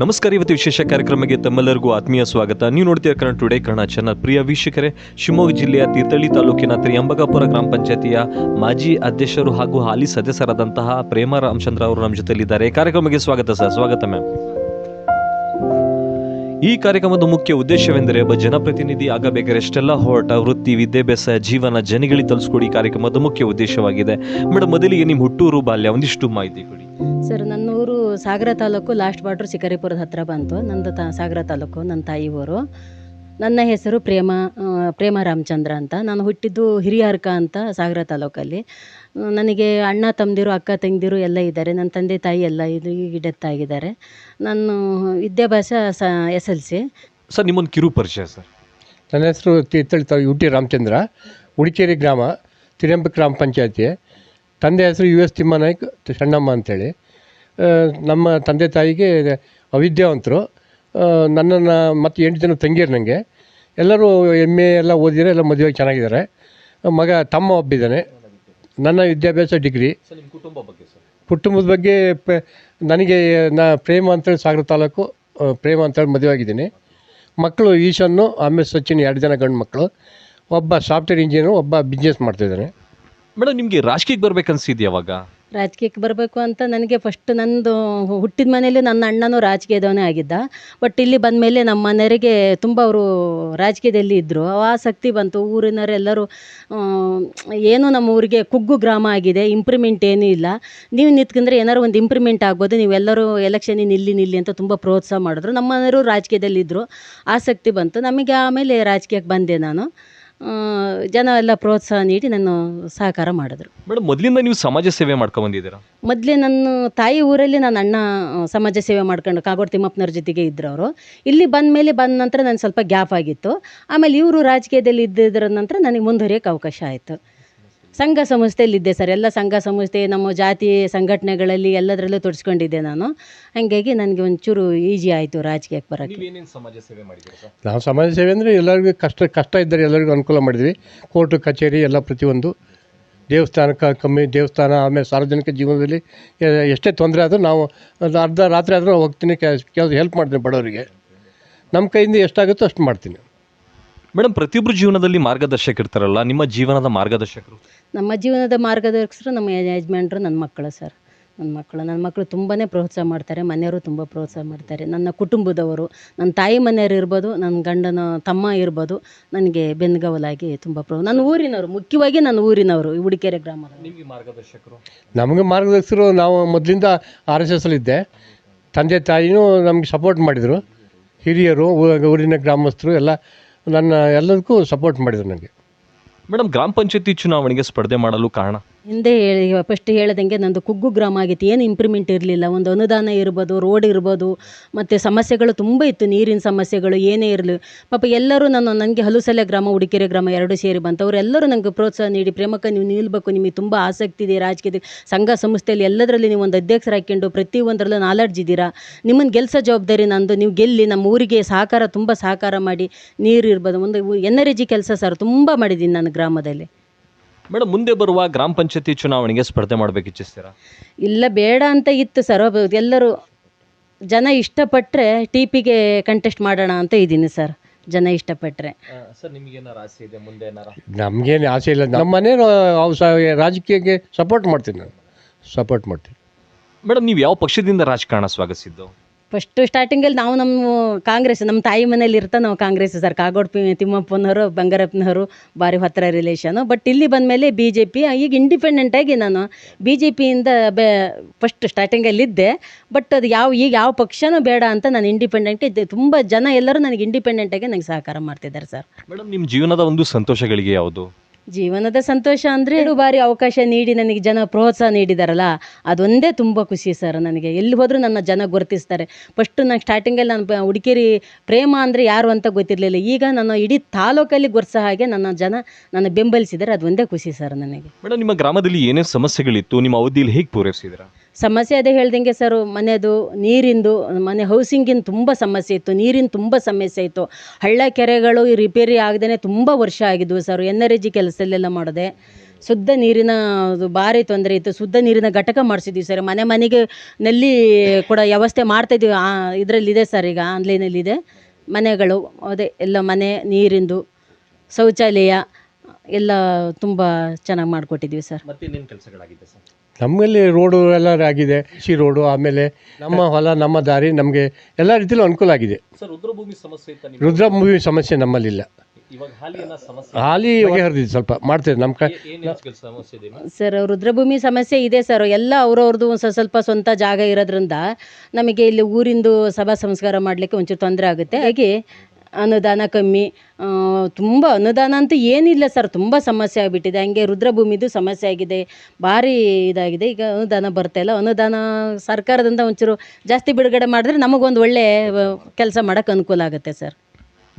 ನಮಸ್ಕಾರ, ಇವತ್ತು ವಿಶೇಷ ಕಾರ್ಯಕ್ರಮಕ್ಕೆ ತಮ್ಮೆಲ್ಲರಿಗೂ ಆತ್ಮೀಯ ಸ್ವಾಗತ. ನೀವು ನೋಡ್ತೀರ ಕನ್ನಡ ಟುಡೇ, ಕನ್ನಡ ಚಾನಲ್. ಪ್ರಿಯ ವೀಕ್ಷಕರೇ, ಶಿವಮೊಗ್ಗ ಜಿಲ್ಲೆಯ ತೀರ್ಥಳ್ಳಿ ತಾಲೂಕಿನ ತ್ರಿಯಂಬಗಾಪುರ ಗ್ರಾಮ ಪಂಚಾಯತಿಯ ಮಾಜಿ ಅಧ್ಯಕ್ಷರು ಹಾಗೂ ಹಾಲಿ ಸದಸ್ಯರಾದಂತಹ ಪ್ರೇಮ ರಾಮಚಂದ್ರ ಅವರು ನಮ್ಮ ಜೊತೆಯಲ್ಲಿದ್ದಾರೆ. ಕಾರ್ಯಕ್ರಮಕ್ಕೆ ಸ್ವಾಗತ ಸರ್. ಸ್ವಾಗತ ಮ್ಯಾಮ್ ಈ ಕಾರ್ಯಕ್ರಮದ ಮುಖ್ಯ ಉದ್ದೇಶವೆಂದರೆ ಒಬ್ಬ ಜನಪ್ರತಿನಿಧಿ ಆಗಬೇಕಾದ್ರೆ ಎಷ್ಟೆಲ್ಲ ಹೋರಾಟ, ವೃತ್ತಿ, ವಿದ್ಯಾಭ್ಯಾಸ, ಜೀವನ ಜನಗಳಿಗೆ ತಲುಸ್ಕೊಡಿ ಈ ಕಾರ್ಯಕ್ರಮದ ಮುಖ್ಯ ಉದ್ದೇಶವಾಗಿದೆ. ಮೇಡಮ್ ಮೊದಲಿಗೆ ನಿಮ್ಮ ಹುಟ್ಟೂರು ಬಾಲ್ಯ ಒಂದಿಷ್ಟು ಮಾಹಿತಿ ಕೊಡಿ. ಸರ್ ನನ್ನ ಊರು ಸಾಗರ ತಾಲೂಕು ಲಾಸ್ಟ್ ಬಾರ್ಡರ್ ಶಿಕಾರಿಪುರದ ಹತ್ರ ಬಂತು. ನಂದು ತಾ, ಸಾಗರ ತಾಲೂಕು, ನನ್ನ ತಾಯಿ ಊರು. ನನ್ನ ಹೆಸರು ಪ್ರೇಮ ಪ್ರೇಮ ರಾಮಚಂದ್ರ ಅಂತ. ನಾನು ಹುಟ್ಟಿದ್ದು ಹಿರಿಯಾರ್ಕ ಅಂತ ಸಾಗರ ತಾಲೂಕಲ್ಲಿ. ನನಗೆ ಅಣ್ಣ ತಮ್ಮದಿರು ಅಕ್ಕ ತಂಗಿಯರು ಎಲ್ಲ ಇದ್ದಾರೆ. ನನ್ನ ತಂದೆ ತಾಯಿ ಎಲ್ಲ ಇದು ಈಗ ಡೆತ್ ಆಗಿದ್ದಾರೆ ನಾನು ವಿದ್ಯಾಭ್ಯಾಸ ಸ ಎಸ್ ಎಲ್ ಸಿ. ಸರ್ ನಿಮ್ಮೊಂದು ಕಿರು ಪರಿಚಯ ಸರ್. ನನ್ನ ಹೆಸರು ತೀರ್ಥಳ್ಳಿ ತಾ ಯು ಟಿ ರಾಮಚಂದ್ರ. ಉಡಿಕೇರಿ ಗ್ರಾಮ ತಿರಂಬ ಗ್ರಾಮ ಪಂಚಾಯತಿ. ತಂದೆ ಹೆಸರು ಯು ಎಸ್ ತಿಮ್ಮನಾಯ್ಕ್ ಸಣ್ಣಮ್ಮ ಅಂತೇಳಿ. ಆ, ನಮ್ಮ ತಂದೆ ತಾಯಿಗೆ ಅವಿದ್ಯಾವಂತರು. ನನ್ನನ್ನು ಮತ್ತು ಎಂಟು ಜನ ತಂಗಿಯರು ನನಗೆ ಎಲ್ಲರೂ ಎಂ ಎ ಎಲ್ಲ ಓದಿದ್ದಾರೆ ಎಲ್ಲ ಮದುವೆ ಚೆನ್ನಾಗಿದ್ದಾರೆ. ಮಗ ತಮ್ಮ ಒಬ್ಬಿದ್ದಾನೆ ನನ್ನ ವಿದ್ಯಾಭ್ಯಾಸ ಡಿಗ್ರಿ. ಸರ್ ನಿಮ್ಮ ಕುಟುಂಬ ಬಗ್ಗೆ ಸರ್. ಕುಟುಂಬದ ಬಗ್ಗೆ ಪ- ನನಗೆ ನಾ ಪ್ರೇಮ ಅಂತೇಳಿ ಸಾಗರ ತಾಲೂಕು ಆ, ಪ್ರೇಮ ಅಂತೇಳಿ ಮದುವೆ ಆಗಿದ್ದೀನಿ. ಮಕ್ಕಳು ಈಶನ್ನು ಆಮೇಲೆ ಸಚಿನ್ ಎರಡು ಜನ ಗಂಡು ಮಕ್ಕಳು. ಒಬ್ಬ ಸಾಫ್ಟ್ವೇರ್ ಇಂಜಿನಿಯರು ಒಬ್ಬ ಬಿಸ್ನೆಸ್ ಮಾಡ್ತಿದ್ದಾನೆ. ಮೇಡಮ್ ನಿಮಗೆ ರಾಜಕೀಯಕ್ಕೆ ಯಾವಾಗ ರಾಜಕೀಯಕ್ಕೆ ಬರಬೇಕು ಅಂತ ನನಗೆ ಫಸ್ಟ್ ನಂದು ಹುಟ್ಟಿದ ಮನೆಯಲ್ಲೇ ನನ್ನ ಅಣ್ಣನೂ ರಾಜಕೀಯದವನೇ ಆಗಿದ್ದ. ಬಟ್ ಇಲ್ಲಿ ಬಂದ ಮೇಲೆ ನಮ್ಮ ಮನೆಯವರಿಗೆ ತುಂಬ ಅವರು ರಾಜಕೀಯದಲ್ಲಿ ಇದ್ದರು ಆಸಕ್ತಿ ಬಂತು. ಊರಿನವರೆಲ್ಲರೂ ಏನು ನಮ್ಮ ಊರಿಗೆ ಕುಗ್ಗು ಗ್ರಾಮ ಆಗಿದೆ ಇಂಪ್ರೂವ್ಮೆಂಟ್ ಏನೂ ಇಲ್ಲ. ನೀವು ನಿಂತ್ಕೊಂಡ್ರೆ ಏನಾದ್ರು ಒಂದು ಇಂಪ್ರೂವ್ಮೆಂಟ್ ಆಗ್ಬೋದು. ನೀವೆಲ್ಲರೂ ಎಲೆಕ್ಷನಿಗೆ ನಿಲ್ಲಿ ನಿಲ್ಲಿ ಅಂತ ತುಂಬ ಪ್ರೋತ್ಸಾಹ ಮಾಡಿದ್ರು. ನಮ್ಮ ಮನೆಯವರು ರಾಜಕೀಯದಲ್ಲಿದ್ದರು ಆಸಕ್ತಿ ಬಂತು. ನಮಗೆ ಆಮೇಲೆ ರಾಜಕೀಯಕ್ಕೆ ಬಂದೆ ನಾನು. ಜನ ಎಲ್ಲ ಪ್ರೋತ್ಸಾಹ ನೀಡಿ ನಾನು ಸಹಕಾರ ಮಾಡಿದ್ರು. ಮೇಡಮ್ ಮೊದಲಿಂದ ನೀವು ಸಮಾಜ ಸೇವೆ ಮಾಡ್ಕೊಂಡು ಬಂದಿದ್ದೀರಾ? ಮೊದಲೇ ನನ್ನ ತಾಯಿ ಊರಲ್ಲಿ ನನ್ನ ಅಣ್ಣ ಆ, ಸಮಾಜ ಸೇವೆ ಮಾಡ್ಕೊಂಡು ಕಾಗೋಡು ತಿಮ್ಮಪ್ಪನವ್ರ ಜೊತೆಗೆ ಇದ್ರು ಅವರು. ಇಲ್ಲಿ ಬಂದ ಮೇಲೆ ಬಂದ ನಂತರ ನಾನು ಸ್ವಲ್ಪ ಗ್ಯಾಪ್ ಆಗಿತ್ತು. ಆಮೇಲೆ ಇವರು ರಾಜಕೀಯದಲ್ಲಿ ಇದ್ದಿದ್ರ ನಂತರ ನನಗೆ ಮುಂದುವರಿಯೋಕೆ ಅವಕಾಶ ಆಯಿತು. ಸಂಘ ಸಂಸ್ಥೆಯಲ್ಲಿದ್ದೆ ಸರ್. ಎಲ್ಲ ಸಂಘ ಸಂಸ್ಥೆ ನಮ್ಮ ಜಾತಿ ಸಂಘಟನೆಗಳಲ್ಲಿ ಎಲ್ಲದರಲ್ಲೂ ತೊಡಸ್ಕೊಂಡಿದ್ದೆ ನಾನು. ಹಾಗಾಗಿ ನನಗೆ ಒಂಚೂರು ಈಜಿ ಆಯಿತು ರಾಜಕೀಯಕ್ಕೆ ಬರೋಕ್ಕೆ. ನೀವೇನೇನು ಸಮಾಜ ಸೇವೆ ಮಾಡಿದ್ದೀರಾ ಸರ್? ನಾವು ಸಮಾಜ ಸೇವೆ ಅಂದರೆ ಎಲ್ಲರಿಗೂ ಕಷ್ಟ ಕಷ್ಟ ಇದ್ದರೆ ಎಲ್ಲರಿಗೂ ಅನುಕೂಲ ಮಾಡಿದ್ವಿ. ಕೋರ್ಟು ಕಚೇರಿ ಎಲ್ಲ ಪ್ರತಿಯೊಂದು. ದೇವಸ್ಥಾನಕ್ಕೆ ಕಮ್ಮಿ ದೇವಸ್ಥಾನ ಆಮೇಲೆ ಸಾರ್ವಜನಿಕ ಜೀವನದಲ್ಲಿ ಎಷ್ಟೇ ತೊಂದರೆ ಆದರೂ ನಾವು ಒಂದು ಅರ್ಧ ರಾತ್ರಿ ಆದರೂ ಹೋಗ್ತೀನಿ ಕೆಲಸ ಹೆಲ್ಪ್ ಮಾಡ್ತೀನಿ ಬಡವರಿಗೆ. ನಮ್ಮ ಕೈಯಿಂದ ಎಷ್ಟಾಗುತ್ತೋ ಅಷ್ಟು ಮಾಡ್ತೀನಿ. ಮೇಡಮ್ ಪ್ರತಿಯೊಬ್ಬರು ಜೀವನದಲ್ಲಿ ಮಾರ್ಗದರ್ಶಕ ಇರ್ತಾರಲ್ಲ ನಿಮ್ಮ ಜೀವನದ ಮಾರ್ಗದರ್ಶಕರು? ನಮ್ಮ ಜೀವನದ ಮಾರ್ಗದರ್ಶಕರು ನಮ್ಮ ಯಜಮಾನ್ರು ನನ್ನ ಮಕ್ಕಳು ಸರ್. ನನ್ನ ಮಕ್ಕಳು ನನ್ನ ಮಕ್ಕಳು ತುಂಬಾ ಪ್ರೋತ್ಸಾಹ ಮಾಡ್ತಾರೆ ಮನೆಯವರು ತುಂಬ ಪ್ರೋತ್ಸಾಹ ಮಾಡ್ತಾರೆ. ನನ್ನ ಕುಟುಂಬದವರು ನನ್ನ ತಾಯಿ ಮನೆಯವರು ಇರ್ಬೋದು ನನ್ನ ಗಂಡನ ತಮ್ಮ ಇರ್ಬೋದು ನನಗೆ ಬೆನ್ಗವಲಾಗಿ ತುಂಬ ಪ್ರೋ ನನ್ನ ಊರಿನವರು ಮುಖ್ಯವಾಗಿ ನನ್ನ ಊರಿನವರು ಈ ಉಡಿಕೆರೆ ಗ್ರಾಮದ ನಿಮಗೆ ಮಾರ್ಗದರ್ಶಕರು? ನಮಗೆ ಮಾರ್ಗದರ್ಶಕರು ನಾವು ಮೊದಲಿಂದ ಆರ್ ಎಸ್ ಎಸ್ಸಲ್ಲಿದ್ದೆ ತಂದೆ ತಾಯಿನೂ ನಮಗೆ ಸಪೋರ್ಟ್ ಮಾಡಿದರು. ಹಿರಿಯರು ಊ- ಊರಿನ ಗ್ರಾಮಸ್ಥರು ಎಲ್ಲ ನನ್ನ ಎಲ್ಲದಕ್ಕೂ ಸಪೋರ್ಟ್ ಮಾಡಿದರು ನನಗೆ ಮೇಡಮ್ ಗ್ರಾಮ ಪಂಚಾಯತಿ ಚುನಾವಣೆಗೆ ಸ್ಪರ್ಧೆ ಮಾಡಲು ಕಾರಣ? ಹಿಂದೆ ಹೇಳಿ ಫಸ್ಟ್ ಹೇಳಿದಂಗೆ ನಂದು ಕುಗ್ಗು ಗ್ರಾಮ ಆಗಿತ್ತು. ಏನು ಇಂಪ್ರೂವ್ಮೆಂಟ್ ಇರಲಿಲ್ಲ. ಒಂದು ಅನುದಾನ ಇರ್ಬೋದು ರೋಡ್ ಇರ್ಬೋದು, ಮತ್ತು ಸಮಸ್ಯೆಗಳು ತುಂಬ ಇತ್ತು. ನೀರಿನ ಸಮಸ್ಯೆಗಳು ಏನೇ ಇರಲಿ. ಪಾಪ ಎಲ್ಲರೂ ನಾನು ನನಗೆ ಹಲುಸಲೆ ಗ್ರಾಮ, ಉಡುಕೆರೆ ಗ್ರಾಮ ಎರಡು ಸೇರಿ ಬಂತು ಅವರೆಲ್ಲರೂ ನನಗೆ ಪ್ರೋತ್ಸಾಹ ನೀಡಿ, ಪ್ರೇಮಕ್ಕ, ನೀವು ನಿಲ್ಲಬೇಕು ನಿಮಗೆ ತುಂಬ ಆಸಕ್ತಿ ಇದೆ ರಾಜಕೀಯದ ಸಂಘ ಸಂಸ್ಥೆಯಲ್ಲಿ ಎಲ್ಲದರಲ್ಲಿ ನೀವು ಒಂದು ಅಧ್ಯಕ್ಷರು ಹಾಕ್ಕೊಂಡು ಪ್ರತಿಯೊಂದರಲ್ಲೂ ನಾಲೆಡ್ಜ್ ಇದ್ದೀರಾ ನಿಮ್ಮನ್ನು ಗೆಲ್ಸ ಜವಾಬ್ದಾರಿ ನಂದು. ನೀವು ಗೆಲ್ಲಿ, ನಮ್ಮ ಊರಿಗೆ ಸಹಕಾರ, ತುಂಬ ಸಹಕಾರ ಮಾಡಿ ನೀರು ಇರ್ಬೋದು. ಒಂದು ಎನರ್ಜಿ ಕೆಲಸ ಸರ್, ತುಂಬ ಮಾಡಿದ್ದೀನಿ ನನ್ನ ಗ್ರಾಮದಲ್ಲಿ. ಮೇಡಮ್ ಮುಂದೆ ಬರುವ ಗ್ರಾಮ ಪಂಚಾಯತಿ ಚುನಾವಣೆಗೆ ಸ್ಪರ್ಧೆ ಮಾಡಬೇಕು ಇಚ್ಛಿಸ್ತೀರಾ? ಇಲ್ಲ ಬೇಡ ಅಂತ ಇತ್ತು ಸರ್. ಒಬ್ಬ- ಎಲ್ಲರೂ ಜನ ಇಷ್ಟಪಟ್ಟರೆ ಟಿ ಪಿಗೆ ಕಂಟೆಸ್ಟ್ ಮಾಡೋಣ ಅಂತ ಇದ್ದೀನಿ ಸರ್. ಜನ ಇಷ್ಟಪಟ್ಟರೆ ಸರ್ ನಿಮಗೆ ಏನಾರು ಆಸೆ ಇದೆ ಮುಂದೆ ಏನಾರ? ನಮಗೇನು ಆಸೆ ಇಲ್ಲ. ನಮ್ಮ ಮನೇನು ಅವು ಸ ರಾಜಕೀಯಕ್ಕೆ ಸಪೋರ್ಟ್ ಮಾಡ್ತೀನಿ ನಾನು. ಸಪೋರ್ಟ್ ಮಾಡ್ತೀನಿ. ಮೇಡಮ್ ನೀವು ಯಾವ ಪಕ್ಷದಿಂದ ರಾಜಕಾರಣ ಸ್ವಾಗತಿಸಿದ್ದು? ಫಸ್ಟು ಸ್ಟಾರ್ಟಿಂಗಲ್ಲಿ ನಾವು ನಮ್ಮ ಕಾಂಗ್ರೆಸ್, ನಮ್ಮ ತಾಯಿ ಮನೇಲಿ ಇರ್ತಾ ನಾವು ಕಾಂಗ್ರೆಸ್ ಸರ್ ಕಾಗೋಡು ತಿಮ್ಮಪ್ಪನವರು, ಬಂಗಾರಪ್ಪನವರು ಭಾರಿ ಹತ್ತಿರ ರಿಲೇಷನು ಬಟ್ ಇಲ್ಲಿ ಬಂದಮೇಲೆ ಬಿ ಜೆ ಪಿ ಈಗ ಇಂಡಿಪೆಂಡೆಂಟಾಗಿ ನಾನು ಬಿ ಜೆ ಪಿಯಿಂದ ಬೆ ಫಸ್ಟ್ ಸ್ಟಾರ್ಟಿಂಗಲ್ಲಿದ್ದೆ ಬಟ್ ಅದು ಯಾವ ಈಗ ಯಾವ ಪಕ್ಷನೂ ಬೇಡ ಅಂತ ನಾನು ಇಂಡಿಪೆಂಡೆಂಟ್ ಇದ್ದೆ. ತುಂಬ ಜನ ಎಲ್ಲರೂ ನನಗೆ ಇಂಡಿಪೆಂಡೆಂಟಾಗಿ ನನಗೆ ಸಹಕಾರ ಮಾಡ್ತಿದ್ದಾರೆ ಸರ್ ಮೇಡಮ್ ನಿಮ್ಮ ಜೀವನದ ಒಂದು ಸಂತೋಷಗಳಿಗೆ ಯಾವುದು? ಜೀವನದ ಸಂತೋಷ ಅಂದರೆ ಎರಡು ಬಾರಿ ಅವಕಾಶ ನೀಡಿ ನನಗೆ ಜನ ಪ್ರೋತ್ಸಾಹ ನೀಡಿದಾರಲ್ಲ, ಅದೊಂದೇ ತುಂಬ ಖುಷಿ ಸರ್ ನನಗೆ. ಎಲ್ಲಿ ಹೋದರೂ ನನ್ನ ಜನ ಗುರುತಿಸ್ತಾರೆ. ಫಸ್ಟು ನಾನು ಸ್ಟಾರ್ಟಿಂಗಲ್ಲಿ ನಾನು ನನ್ನ ಹುಡುಕೇರಿ ಪ್ರೇಮ ಅಂದರೆ ಯಾರು ಅಂತ ಗೊತ್ತಿರಲಿಲ್ಲ. ಈಗ ನನ್ನ ಇಡೀ ತಾಲೂಕಲ್ಲಿ ಗುರ್ಸೋ ಹಾಗೆ ನನ್ನ ಜನ ನನ್ನ ಬೆಂಬಲಿಸಿದ್ದಾರೆ. ಅದೊಂದೇ ಖುಷಿ ಸರ್ ನನಗೆ. ಮೇಡಮ್ ನಿಮ್ಮ ಗ್ರಾಮದಲ್ಲಿ ಏನೇ ಸಮಸ್ಯೆಗಳಿತ್ತು? ನಿಮ್ಮ ಅವಧಿಯಲ್ಲಿ ಹೇಗೆ ಪೂರೈಸಿದ್ದೀರಾ? ಸಮಸ್ಯೆ ಅದೇ ಹೇಳ್ದಂಗೆ ಸರ್, ಮನೆದು, ನೀರಿಂದು, ಮನೆ ಹೌಸಿಂಗಿನ ತುಂಬ ಸಮಸ್ಯೆ ಇತ್ತು, ನೀರಿನ ತುಂಬ ಸಮಸ್ಯೆ ಇತ್ತು. ಹಳ್ಳ ಕೆರೆಗಳು ರಿಪೇರಿ ಆಗದೇ ತುಂಬ ವರ್ಷ ಆಗಿದ್ವು ಸರ್ ಎನ್ ಆರ್ ಜಿ ಕೆಲಸದಲ್ಲೆಲ್ಲ ಮಾಡಿದೆ. ಶುದ್ಧ ನೀರಿನ ಭಾರಿ ತೊಂದರೆ ಇತ್ತು, ಶುದ್ಧ ನೀರಿನ ಘಟಕ ಮಾಡಿಸಿದ್ವಿ ಸರ್. ಮನೆ ಮನೆಗೆ ನಲ್ಲಿ ಕೂಡ ವ್ಯವಸ್ಥೆ ಮಾಡ್ತಾಯಿದ್ವಿ ಇದರಲ್ಲಿದೆ ಸರ್ ಈಗ, ಆನ್ಲೈನಲ್ಲಿದೆ. ಮನೆಗಳು, ಅದೇ ಎಲ್ಲ ಮನೆ, ನೀರಿಂದು, ಶೌಚಾಲಯ ಎಲ್ಲ ತುಂಬ ಚೆನ್ನಾಗಿ ಮಾಡಿಕೊಟ್ಟಿದ್ವಿ ಸರ್. ಮತ್ತೆ ಇನ್ನೇನು ಕೆಲಸಗಳಾಗಿದೆ ಸರ್? ನಮ್ಮಲ್ಲಿ ರೋಡು ಎಲ್ಲ ಆಗಿದೆ. ಕೃಷಿ ರೋಡು ಆಮೇಲೆ ನಮ್ಮ ಹೊಲ ನಮ್ಮ ದಾರಿ ನಮಗೆ ಎಲ್ಲ ರೀತಿಯಲ್ಲೂ ಅನುಕೂಲ ಆಗಿದೆ. ಸರ್ ರುದ್ರಭೂಮಿ ಸಮಸ್ಯೆ ರುದ್ರಭೂಮಿ ಸಮಸ್ಯೆ ನಮ್ಮಲ್ಲಿಲ್ಲ. ಇವಾಗ ಹಾಲಿ ಹರಿದಿದ್ದು ಸಮಸ್ಯೆ. ಹಾಲಿ ಬಗೆಹರಿದಿದೆ ಸ್ವಲ್ಪ ಮಾಡ್ತೇವೆ ನಮ್ಮ ಕ ಏನು ಕೆಲಸ ಸಮಸ್ಯೆ ಇದೆ ಸರ್ ರುದ್ರಭೂಮಿ ಸಮಸ್ಯೆ ಇದೆ ಸರ್. ಎಲ್ಲ ಅವ್ರವ್ರದ್ದು ಒಂದು ಸ್ವಲ್ಪ ಸ್ವಂತ ಜಾಗ ಇರೋದ್ರಿಂದ ನಮಗೆ ಇಲ್ಲಿ ಊರಿಂದು ಸಭಾ ಸಂಸ್ಕಾರ ಮಾಡಲಿಕ್ಕೆ ಒಂಚೂರು ತೊಂದರೆ ಆಗುತ್ತೆ. ಹಾಗೆ ಅನುದಾನ ಕಮ್ಮಿ ತುಂಬ ಅನುದಾನ ಅಂತೂ ಏನಿಲ್ಲ ಸರ್ ತುಂಬ ಸಮಸ್ಯೆ ಆಗಿಬಿಟ್ಟಿದೆ. ಹಂಗೆ ರುದ್ರಭೂಮಿದು ಸಮಸ್ಯೆ ಆಗಿದೆ. ಭಾರಿ ಇದಾಗಿದೆ. ಈಗ ಅನುದಾನ ಬರ್ತಾ ಇಲ್ಲ. ಅನುದಾನ ಸರ್ಕಾರದಿಂದ ಒಂಚೂರು ಜಾಸ್ತಿ ಬಿಡುಗಡೆ ಮಾಡಿದ್ರೆ ನಮಗೊಂದು ಒಳ್ಳೆಯ ಕೆಲಸ ಮಾಡೋಕ್ಕೆ ಅನುಕೂಲ ಆಗುತ್ತೆ ಸರ್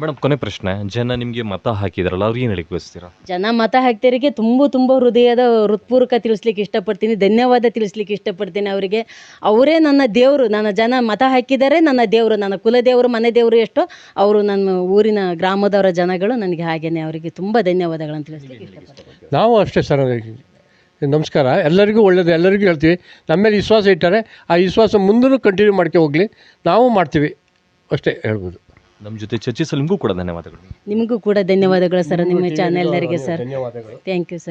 ಮೇಡಮ್ ಕೊನೆ ಪ್ರಶ್ನೆ. ಜನ ನಿಮಗೆ ಮತ ಹಾಕಿದ್ರಲ್ಲ ಅವ್ರಿಗೆ ಏನು ಹೇಳಿಕ್ ಬಯಸ್ತೀರಾ ಜನ ಮತ ಹಾಕ್ತಿರಿಗೆ ತುಂಬ ತುಂಬ ಹೃದಯದ ಹೃತ್ಪೂರ್ವಕ ತಿಳಿಸ್ಲಿಕ್ಕೆ ಇಷ್ಟಪಡ್ತೀನಿ ಧನ್ಯವಾದ ತಿಳಿಸ್ಲಿಕ್ಕೆ ಇಷ್ಟಪಡ್ತೀನಿ ಅವರಿಗೆ. ಅವರೇ ನನ್ನ ದೇವರು ನನ್ನ ಜನ ಮತ ಹಾಕಿದರೆ ನನ್ನ ದೇವರು ನನ್ನ ಕುಲದೇವರು ಮನೆ ದೇವರು ಎಷ್ಟೋ ಅವರು ನನ್ನ ಊರಿನ ಗ್ರಾಮದವರ ಜನಗಳು ನನಗೆ ಹಾಗೇನೆ ಅವರಿಗೆ ತುಂಬ ಧನ್ಯವಾದಗಳನ್ನು ತಿಳಿಸ್ಲಿಕ್ಕೆ ಇಷ್ಟಪಡ್ತೀನಿ. ನಾವು ಅಷ್ಟೇ ಸರ್ ನಮಸ್ಕಾರ. ಎಲ್ಲರಿಗೂ ಒಳ್ಳೆಯದು ಎಲ್ಲರಿಗೂ ಹೇಳ್ತೀವಿ. ನಮ್ಮ ಮೇಲೆ ವಿಶ್ವಾಸ ಇಟ್ಟಾರೆ ಆ ವಿಶ್ವಾಸ ಮುಂದೂ ಕಂಟಿನ್ಯೂ ಮಾಡ್ಕೆ ಹೋಗಲಿ. ನಾವು ಮಾಡ್ತೀವಿ. ಅಷ್ಟೇ ಹೇಳ್ಬೋದು. ನಮ್ಮ ಜೊತೆ ಚರ್ಚಿಸಲು ನಿಮಗೂ ಕೂಡ ಧನ್ಯವಾದಗಳು. ನಿಮಗೂ ಕೂಡ ಧನ್ಯವಾದಗಳು ಸರ್ ನಿಮ್ಮ ಚಾನೆಲ್ನವರಿಗೆ ಸರ್ ಧನ್ಯವಾದಗಳು ಥ್ಯಾಂಕ್ ಯು ಸರ್